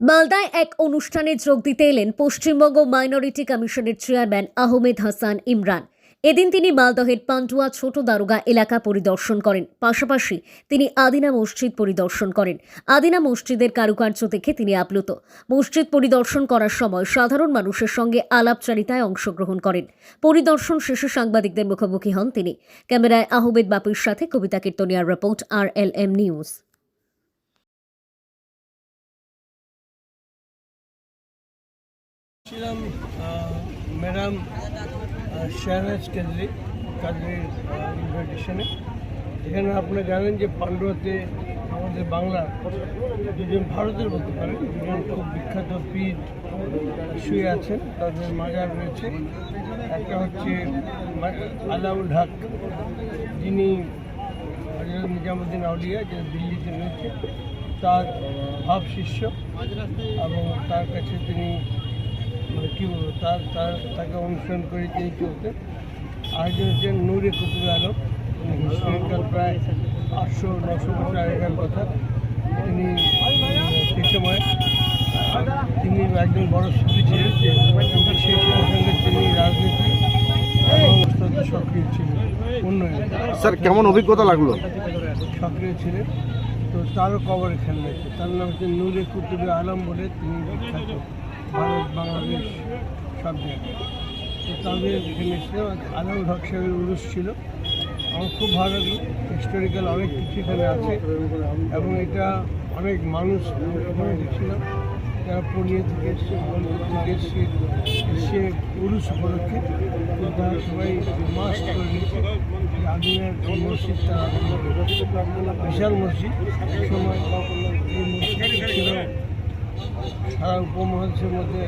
মালদায় এক অনুষ্ঠানে যোগ দিতে এলেন পশ্চিমবঙ্গ মাইনরিটি কমিশনের চেয়ারম্যান আহমেদ হাসান ইমরান। এদিন তিনি মালদহের পান্ডুয়া ছোট দারোগা এলাকা পরিদর্শন করেন। পাশাপাশি তিনি আদিনা মসজিদ পরিদর্শন করেন। আদিনা মসজিদের কারুকার্য দেখে তিনি আপ্লুত। মসজিদ পরিদর্শন করার সময় সাধারণ মানুষের সঙ্গে আলাপচারিতায় অংশগ্রহণ করেন। পরিদর্শন শেষে সাংবাদিকদের মুখোমুখি হন তিনি। ক্যামেরায় আহমেদ বাপুর সাথে Kabita কীর্তনিয়ার report R L M news. ছিলাম ম্যাডাম শাহনাজ কাদরি কাদরির ইনভাইটেশনে এখানে আপনারা জানেন যে পান্ডুয়াতে আমাদের বাংলা দুজন ভারতের বলতে পারেন, দুজন খুব বিখ্যাত পীর শুয়ে আছেন, তাদের মাজার রয়েছে। একটা হচ্ছে আলাউল হক, যিনি নিজামুদ্দিন আউলিয়া, যে দিল্লিতে রয়েছে, তার ভাব শিষ্য এবং তার কাছে তিনি মানে কী তার তার তাকে অনুসরণ করে তিনি চলতেন আরেকজন হচ্ছেন নূরে কুতুব আলম হিস্টোরিক্যাল প্রায় আটশো নশো বছর আগেকার কথা। তিনি সে সময় তিনি একজন বড় সুফি ছিলেন কিন্তু সেই সঙ্গে তিনি রাজনীতি এবং সক্রিয় ছিলেন উন্নয়নে। স্যার কেমন অভিজ্ঞতা লাগল? সক্রিয় ছিলেন। তো তারও কবর এখানে তার নাম হচ্ছে নূরে কুতুবে আলম বলে তিনি বিখ্যাত। ভারত, বাংলাদেশ সব জায়গায়। তো তাদের এখানে এসেছিলাম আলম হক উরুস ছিল। আমার খুব ভালো লাগল। হিস্টোরিক্যাল অনেক কিছু এখানে আছে। এবং এটা অনেক মানুষ এখানে দেখছিলাম। যারা পড়িয়ে থেকে এসছে বোলপুর থেকে এসছে এসছে উরুস উপলক্ষে। তারা সবাই মাস্ক করে নিয়েছে। যে আদিনের এই মসজিদটা বিশাল মসজিদ। সময় সারা উপমহাদেশের মধ্যে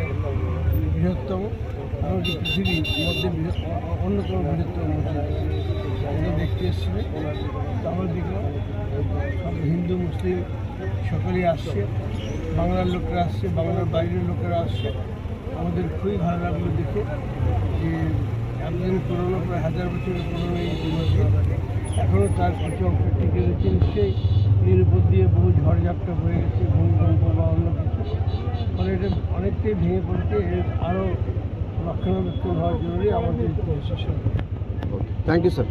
বৃহত্তম এমনকি পৃথিবীর মধ্যে অন্যতম বৃহত্তম মসজিদ। এটা দেখতে এসেছিলেন তো আমরা দেখলাম, সব হিন্দু, মুসলিম সকলেই আসছে। বাংলার লোকেরা আসছে, বাংলার বাইরের লোকেরা আসছে। আমাদের খুবই ভালো লাগল দেখে যে এতদিন পুরনো, প্রায় হাজার বছরের পুরনো এই মসজিদ, এখনও তার কিছু অংশ টিকে রয়েছে নিশ্চয়ই এর উপর দিয়ে বহু ঝড়ঝাপটা হয়ে গেছে অনেকটাই ভেঙে পড়তে আরও রক্ষণাবেক্ষণ হওয়া জরুরি আমাদের থ্যাংক ইউ স্যার